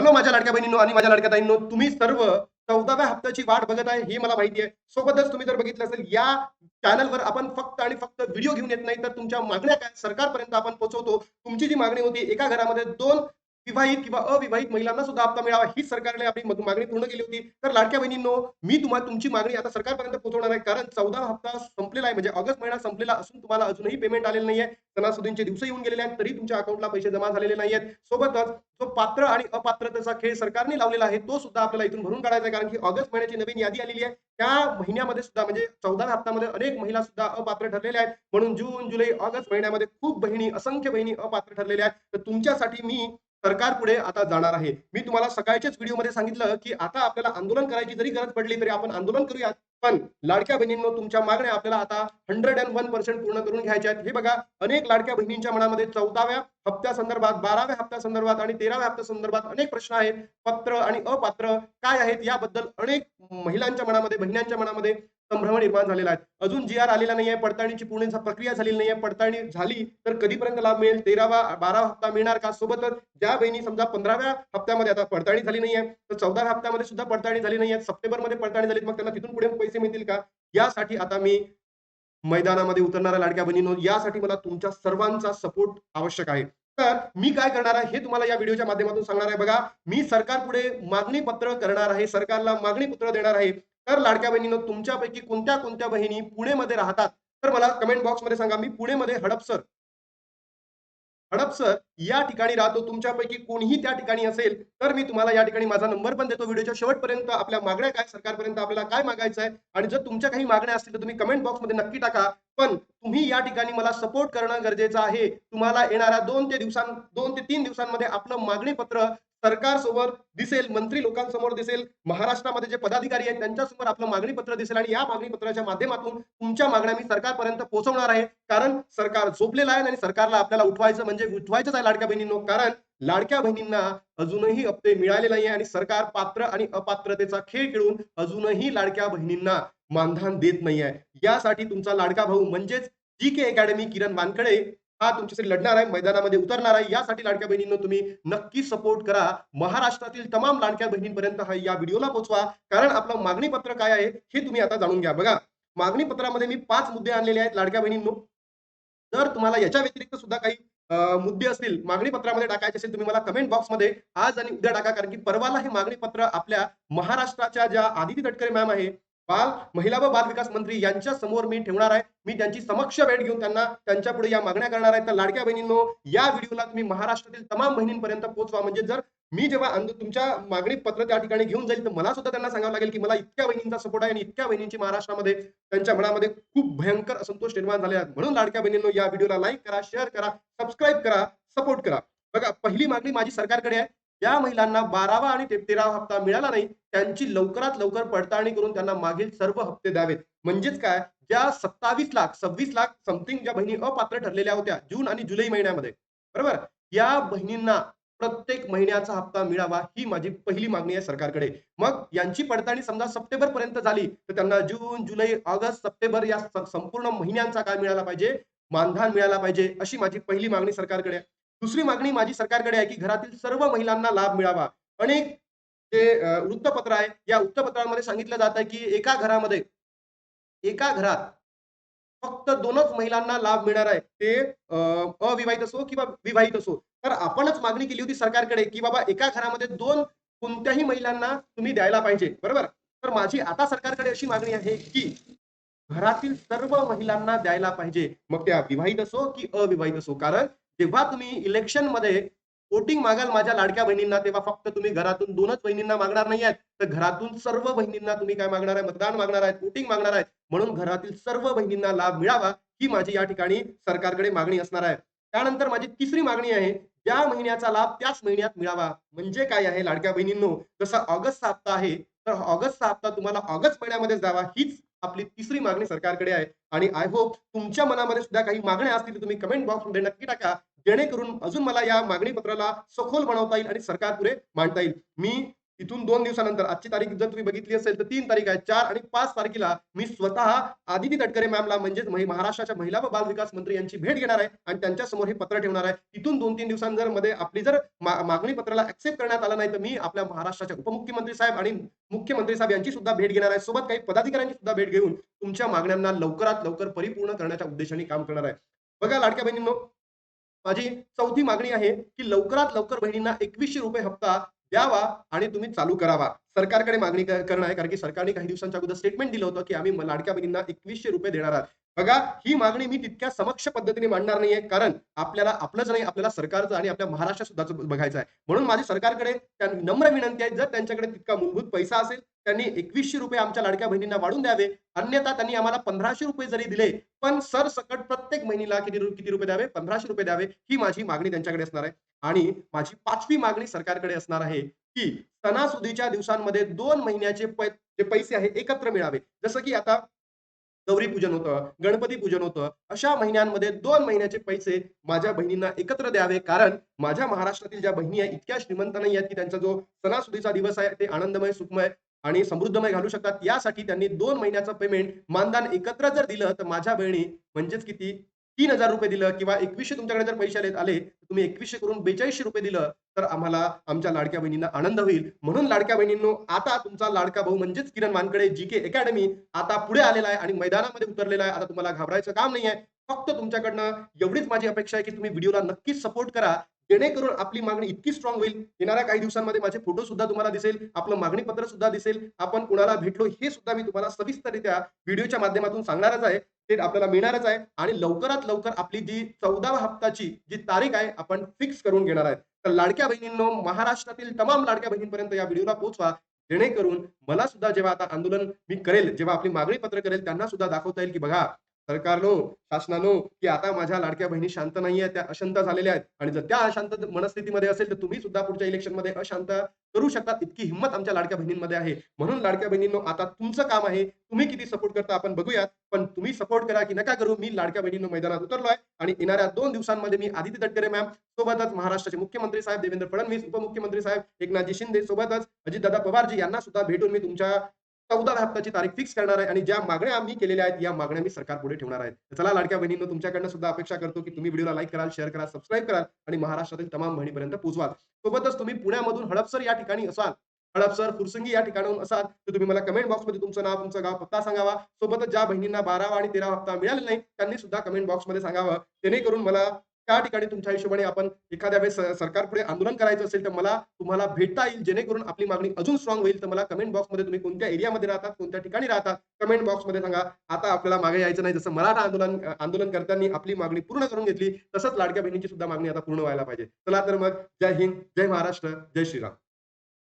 Hello माझ्या लाडक्या बहिणींनो आणि माझ्या लाडक्या ताईंनो तुम्ही सर्व चौदाव्या हप्त्याची वाट बघत आहे हे मला माहिती आहे. सोबतच तुम्ही जर बघितलं असेल या चॅनलवर आपण फक्त आणि फक्त व्हिडिओ घेऊन येत नाही तर तुमच्या मागण्या काय? सरकारपर्यंत आपण पोहोचवतो. तुमची जी मागणी होती एका घरामध्ये दोन विवाहित किंवा अविवाहित महिलांना सुद्धा हप्ता मिळावा ही सरकारने आपली मागणी पूर्ण केली होती. तर लाडक्या बहिणींनो मी तुम्हाला तुमची मागणी आता सरकारपर्यंत पोहोचवणार आहे. कारण चौदा हप्ता संपलेला आहे म्हणजे ऑगस्ट महिना संपलेला असून तुम्हाला अजूनही पेमेंट आलेलं नाहीये. सणासुदींचे दिवस येऊन गेलेले आहेत तरी तुमच्या अकाउंटला पैसे जमा झालेले नाही सोबतच जो पात्र आणि अपात्रतेचा खेळ सरकारने लावलेला आहे तो सुद्धा आपल्याला इथून भरून काढायचा आहे. कारण की ऑगस्ट महिन्याची नवीन यादी आलेली आहे. त्या महिन्यामध्ये सुद्धा म्हणजे चौदा हप्त्यामध्ये अनेक महिला सुद्धा अपात्र ठरलेल्या आहेत. म्हणून जून जुलै ऑगस्ट महिन्यामध्ये खूप बहिणी असंख्य बहिणी अपात्र ठरलेल्या आहेत. तर तुमच्यासाठी मी सरकार पुढे आता जाणार आहे. मी तुम्हाला सकाळच्याच व्हिडिओमध्ये सांगितलं की आता आपल्याला आंदोलन करायची जरी गरज पडली तरी आपण आंदोलन करूयात. पण लाडक्या बहिणींनो तुमच्या मागण्या आपल्याला आता हंड्रेड अँड वन पर्सेंट पूर्ण करून घ्यायच्या आहेत. हे बघा अनेक लाडक्या बहिणींच्या मनामध्ये चौदाव्या हप्त्या संदर्भात बाराव्या हप्त्या संदर्भात आणि तेराव्या हप्त्या संदर्भात अनेक प्रश्न आहेत. पत्र आणि अपात्र काय आहेत याबद्दल अनेक महिलांच्या मनामध्ये बहिणांच्या मनामध्ये संभ्रम निर्माण झालेला आहे. अजून जी आर आलेला नाहीये पडताळणीची पूर्ण प्रक्रिया झालेली नाहीये. पडताळणी झाली तर कधीपर्यंत लाभ मिळेल? तेरावा बारावा हप्ता मिळणार का? सोबतच ज्या बहिणी समजा पंधराव्या हप्त्यामध्ये आता पडताळणी झाली नाहीये तर चौदा हप्त्यामध्ये सुद्धा पडताळणी झाली नाहीये सप्टेंबरमध्ये पडताळणी झाली मग त्यांना तिथून पुढे पैसे मिळतील का? यासाठी आता मी मैदानामध्ये उतरणाऱ्या लाडक्या बहिणीनो यासाठी मला तुमच्या सर्वांचा सपोर्ट आवश्यक आहे. तर मी काय करणार आहे हे तुम्हाला या व्हिडिओच्या माध्यमातून सांगणार आहे. बघा मी सरकार पुढे मागणी पत्र करणार आहे सरकारला मागणी पत्र देणार आहे. तर लाडक्या बहिणीनं तुमच्यापैकी कोणत्या कोणत्या बहिणी पुणेमध्ये राहतात? तर मला कमेंट बॉक्समध्ये सांगा मी पुणेमध्ये हडपसर हडपसर या ठिकाणी राहतो तुमच्यापैकी कोणीही त्या ठिकाणी असेल तर मी तुम्हाला या ठिकाणी माझा नंबर पण देतो. व्हिडिओच्या शेवटपर्यंत आपल्या मागण्या काय सरकारपर्यंत आपल्याला काय मागायचं आहे आणि जर तुमच्या काही मागण्या असतील तर तुम्ही कमेंट बॉक्समध्ये नक्की टाका. पण तुम्ही या ठिकाणी मला सपोर्ट करणं गरजेचं आहे. तुम्हाला येणाऱ्या दोन ते दिवसां दोन ते तीन दिवसांमध्ये आपलं मागणी पत्र सरकारसोबत दिसेल मंत्री लोकांसमोर दिसेल महाराष्ट्रामध्ये जे पदाधिकारी आहेत त्यांच्यासमोर आपलं मागणी पत्र दिसेल आणि या मागणी पत्राच्या माध्यमातून तुमच्या मागण्या मी सरकारपर्यंत पोहोचवणार आहे. कारण सरकार झोपलेलं आहे आणि सरकारला आपल्याला उठवायचं म्हणजे उठवायचंच आहे लाडक्या बहिणींनो. कारण लाडक्या बहिणींना अजूनही हप्ते मिळाले नाही आणि सरकार पात्र आणि अपात्रतेचा खेळ खेळून अजूनही लाडक्या बहिणींना मानधन देत नाही आहे यासाठी तुमचा लाडका भाऊ म्हणजेच जी के अकॅडमी किरण वानकडे हा तुमच्यासाठी लढणार आहे मैदानामध्ये उतरणार आहे. यासाठी लाडक्या बहिणींना तुम्ही नक्की सपोर्ट करा. महाराष्ट्रातील तमाम लाडक्या बहिणींपर्यंत हा या व्हिडिओला पोहोचवा. कारण आपलं मागणी पत्र काय आहे हे तुम्ही आता जाणून घ्या. बघा मागणी पत्रामध्ये मी पाच मुद्दे आणलेले आहेत लाडक्या बहिणींनो. जर तुम्हाला याच्या व्यतिरिक्त सुद्धा काही मुद्दे असतील मागणी पत्रामध्ये टाकायचे असेल तुम्ही मला कमेंट बॉक्समध्ये आज आणि उद्या टाका. कारण की परवाला हे मागणी पत्र आपल्या महाराष्ट्राच्या ज्या आदिती तटकरे मॅम आहे बाल महिला व बाल विकास मंत्री यांच्या समोर मी ठेवणार आहे. मी त्यांची समक्ष भेट घेऊन त्यांना त्यांच्या पुढे या मागण्या करणार आहे. तर लाडक्या बहिणींनो या व्हिडिओला तुम्ही महाराष्ट्रातील तमाम बहिणींपर्यंत पोहोचवा. म्हणजे जर मी जेव्हा तुमच्या मागणी पत्र त्या ठिकाणी घेऊन जाईल तर मला सुद्धा त्यांना सांगावं लागेल की मला इतक्या बहिणींचा सपोर्ट आहे आणि इतक्या बहिणींची महाराष्ट्रामध्ये त्यांच्या मनामध्ये खूप भयंकर असंतोष निर्माण झाले आहेत म्हणून लाडक्या बहिणींनो या व्हिडिओला लाईक करा शेअर करा सबस्क्राईब करा सपोर्ट करा. बघा पहिली मागणी माझी सरकारकडे आहे. ज्या महिलांना बारावा आणि ते- तेरावा हप्ता मिळाला नाही त्यांची लवकरात लवकर पडताळणी करून त्यांना मागील सर्व हप्ते द्यावेत. म्हणजेच काय? ज्या सत्तावीस लाख सव्वीस लाख समथिंग ज्या बहिणी अपात्र ठरलेल्या होत्या जून आणि जुलै महिन्यामध्ये. बरोबर? या बहिणींना प्रत्येक महिन्याचा हप्ता मिळावा ही माझी पहिली मागणी आहे सरकारकडे. मग यांची पडताळणी समजा सप्टेंबर पर्यंत झाली तर त्यांना जून जुलै ऑगस्ट सप्टेंबर या संपूर्ण महिन्यांचा काय मिळाला पाहिजे? मानधन मिळाला पाहिजे अशी माझी पहिली मागणी सरकारकडे आहे. दुसरी मागणी माझी सरकारकडे आहे की घरातील सर्व महिलांना लाभ मिळावा. अनेक जे वृत्तपत्र आहे या वृत्तपत्रांमध्ये सांगितलं जात आहे की एका घरामध्ये एका घरात फक्त दोनच महिलांना लाभ मिळणार आहे. ते अविवाहित असो किंवा विवाहित असो. तर आपणच मागणी केली होती सरकारकडे की बाबा एका घरामध्ये दोन कोणत्याही महिलांना तुम्ही द्यायला पाहिजे. बरोबर? तर माझी आता सरकारकडे अशी मागणी आहे की घरातील सर्व महिलांना द्यायला पाहिजे. मग त्या विवाहित असो की अविवाहित असो. कारण जेव्हा तुम्ही इलेक्शनमध्ये वोटिंग मागाल माझ्या लाडक्या बहिणींना तेव्हा फक्त तुम्ही घरातून दोनच बहिणींना मागणार नाही आहेत. तर घरातून सर्व बहिणींना तुम्ही काय मागणार आहे? मतदान मागणार आहेत वोटिंग मागणार आहेत. म्हणून घरातील सर्व बहिणींना लाभ मिळावा ही माझी या ठिकाणी सरकारकडे मागणी असणार आहे. त्यानंतर माझी तिसरी मागणी आहे ज्या महिन्याचा लाभ त्याच महिन्यात मिळावा. म्हणजे काय आहे लाडक्या बहिणींनो? जसा ऑगस्टचा हप्ता आहे तर ऑगस्टचा हप्ता तुम्हाला ऑगस्ट महिन्यामध्येच द्यावा हीच आपली तिसरी मागणी सरकारकडे आहे. आणि आय होप तुमच्या मनामध्ये सुद्धा काही मागण्या असतील तुम्ही कमेंट बॉक्समध्ये नक्की टाका. जेणेकरून अजून मला या मागणी पत्राला सखोल बनवता येईल आणि सरकार पुढे मांडता येईल. मी इथून दोन दिवसानंतर आजची तारीख जर तुम्ही बघितली असेल तर तीन तारीख आहे चार आणि पाच तारखेला मी स्वतः आदिती तटकरे मॅमला म्हणजेच महाराष्ट्राच्या महिला व बाल विकास मंत्री यांची भेट घेणार आहे आणि त्यांच्यासमोर हे पत्र ठेवणार आहे. इथून दोन तीन दिवसांजरमध्ये आपली जर मागणी पत्राला ऍक्सेप्ट करण्यात आला नाही तर मी आपल्या महाराष्ट्राच्या उपमुख्यमंत्री साहेब आणि मुख्यमंत्री साहेब यांची सुद्धा भेट घेणार आहे. सोबत काही पदाधिकाऱ्यांची सुद्धा भेट घेऊन तुमच्या मागण्यांना लवकरात लवकर परिपूर्ण करण्याच्या उद्देशाने काम करणार आहे. बघा लाडक्या बहिणींनो माझी चौथी मागणी आहे की लवकरात लवकर बहिणींना एकवीसशे रुपये हप्ता द्यावा आणि तुम्ही चालू करावा. सरकारकडे मागणी करणं आहे कारण की सरकारने काही दिवसांच्या अगोदर स्टेटमेंट दिलं होतं की आम्ही लाडक्या बहिणींना एकवीसशे रुपये देणार आहात. बघा ही मागणी मी तितक्या समक्ष पद्धतीने मांडणार नाहीये कारण आपल्याला आपलंच नाही आपल्याला सरकारचं आणि आपल्या महाराष्ट्र सुद्धा बघायचं आहे. म्हणून माझी सरकारकडे नम्र विनंती आहे जर त्यांच्याकडे तितका मूलभूत पैसा असेल त्यांनी एकवीसशे रुपये आमच्या लाडक्या बहिणींना वाढून द्यावे. अन्यथा त्यांनी आम्हाला पंधराशे रुपये जरी दिले पण सरसकट प्रत्येक महिनीला किती किती रुपये द्यावे? पंधराशे रुपये द्यावे ही माझी मागणी त्यांच्याकडे असणार आहे. आणि माझी पाचवी मागणी सरकारकडे असणार आहे की सणासुदीच्या दिवसांमध्ये दोन महिन्याचे जे पैसे आहे एकत्र मिळावे. जसं की आता गौरी पूजन होतं गणपती पूजन होतं अशा महिन्यांमध्ये दोन महिन्याचे पैसे माझ्या बहिणींना एकत्र द्यावे. कारण माझ्या महाराष्ट्रातील ज्या बहिणी आहेत इतक्या श्रीमंत नाही आहेत की त्यांचा जो सणासुदीचा दिवस आहे ते आनंदमय सुखमय आणि समृद्धमय घालू शकतात. यासाठी त्यांनी दोन महिन्याचं पेमेंट मानधन एकत्र जर दिलं तर माझ्या बहिणी म्हणजेच किती? तीन हजार रुपये दिलं किंवा एकवीसशे तुमच्याकडे जर पैसे आले आले तुम्ही एकवीसशे करून बेचाळीसशे रुपये दिलं तर आम्हाला आमच्या लाडक्या बहिणींना आनंद होईल. म्हणून लाडक्या बहिणींनो आता तुमचा लाडका भाऊ म्हणजेच किरण वानकडे जी के अकॅडमी आता पुढे आलेला आहे आणि मैदानामध्ये उतरलेला आहे. आता तुम्हाला घाबरायचं काम नाही आहे फक्त तुमच्याकडनं एवढीच माझी अपेक्षा आहे की तुम्ही व्हिडिओला नक्कीच सपोर्ट करा. जेणेकरून आपली मागणी इतकी स्ट्रॉंग होईल. येणाऱ्या काही दिवसांमध्ये माझे फोटो सुद्धा तुम्हाला दिसेल आपलं मागणी पत्र सुद्धा दिसेल. आपण कुणाला भेटलो हे सुद्धा मी तुम्हाला सविस्तरित्या व्हिडिओच्या माध्यमातून सांगणारच आहे. ते आपल्याला मिळणारच आहे आणि लवकरात लवकर आपली जी चौदाव्या हप्ताची जी तारीख आहे आपण फिक्स करून घेणार आहे. तर लाडक्या बहिणींनो महाराष्ट्रातील तमाम लाडक्या बहिणींपर्यंत या व्हिडिओला पोहोचवा. जेणेकरून मला सुद्धा जेव्हा आता आंदोलन मी करेल जेव्हा आपली मागणी पत्र करेल त्यांना सुद्धा दाखवता येईल की बघा सरकारनो शासनानो की आता माझ्या लाडक्या बहिणी शांत नाहीये त्या अशांत झालेल्या आहेत. आणि जर त्या अशांत मनस्थितीमध्ये असेल तर तुम्ही सुद्धा पुढच्या इलेक्शनमध्ये अशांत करू शकतात इतकी हिंमत आमच्या लाडक्या बहिणींमध्ये आहे. म्हणून लाडक्या बहिणींनो आता तुमचं काम आहे. तुम्ही किती सपोर्ट करता आपण बघूयात. पण तुम्ही सपोर्ट करा की नका करू. मी लाडक्या बहिणींनो मैदानात उतरलो आहे आणि येणाऱ्या दोन दिवसांमध्ये मी आदित्य तटकरे मॅम सोबतच महाराष्ट्राचे मुख्यमंत्री साहेब देवेंद्र फडणवीस उपमुख्यमंत्री साहेब एकनाथजी शिंदे सोबतच अजितदादा पवारजी यांना सुद्धा भेटून मी तुमच्या चौदा हप्त्याची तारीख फिक्स करणार आहे आणि ज्या मागण्या आम्ही केलेल्या आहेत या मागण्या मी सरकार पुढे ठेवणार आहे. चला लाडक्या बहिणींनो तुमच्याकडनं सुद्धा अपेक्षा करतो की तुम्ही व्हिडिओला लाईक कराल शेअर कराल सबस्क्राईब कराल आणि महाराष्ट्रातील तमाम बहिणीपर्यंत पोहोचवाल. सोबतच तुम्ही पुण्यामधून हडपसर या ठिकाणी असाल हडपसर फुरसंगी या ठिकाणाहून असाल तर तुम्ही मला कमेंट बॉक्समध्ये तुमचं नाव तुमचं गाव पत्ता सांगावा. सोबतच ज्या बहिणींना बारावा आणि तेरा हप्ता मिळाले नाही त्यांनी सुद्धा कमेंट बॉक्समध्ये सांगावं. जेणेकरून मला त्या ठिकाणी तुमच्या हिशोबाने आपण एखाद्या वेळेस सरकार पुढे आंदोलन करायचं असेल तर मला तुम्हाला भेटता येईल जेणेकरून आपली मागणी अजून स्ट्रॉंग होईल. तर मला कमेंट बॉक्समध्ये तुम्ही कोणत्या एरियामध्ये राहतात कोणत्या ठिकाणी राहतात कमेंट बॉक्समध्ये सांगा. आता आपल्याला मागे यायचं नाही. जसं मराठा आंदोलन आंदोलन करताना आपली मागणी पूर्ण करून घेतली तसंच लाडक्या बहिणीची सुद्धा मागणी आता पूर्ण व्हायला पाहिजे. चला तर मग जय हिंद जय महाराष्ट्र जय श्रीराम.